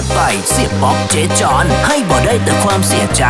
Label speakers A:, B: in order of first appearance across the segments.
A: จัดไปเสียบป๊อกเจจอน ให้บ่ได้แต่ความเสียใจ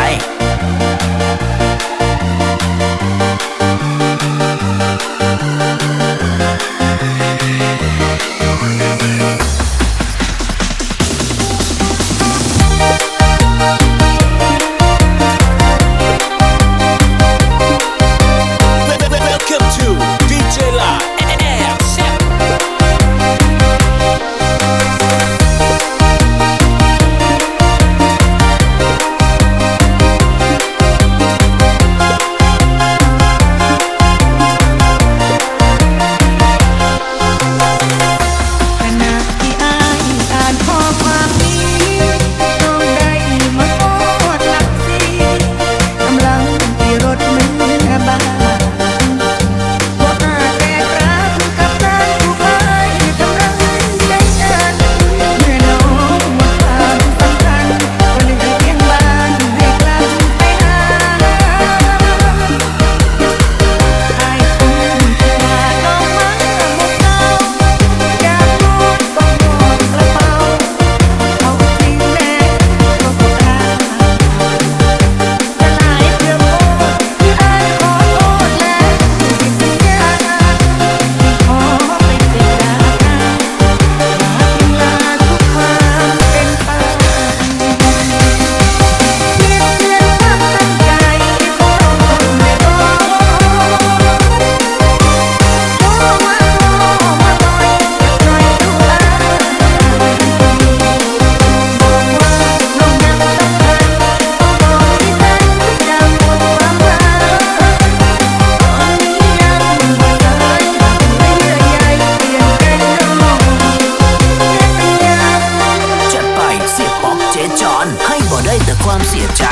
A: จจอนให้บ่ได้แต่ความเสียใจ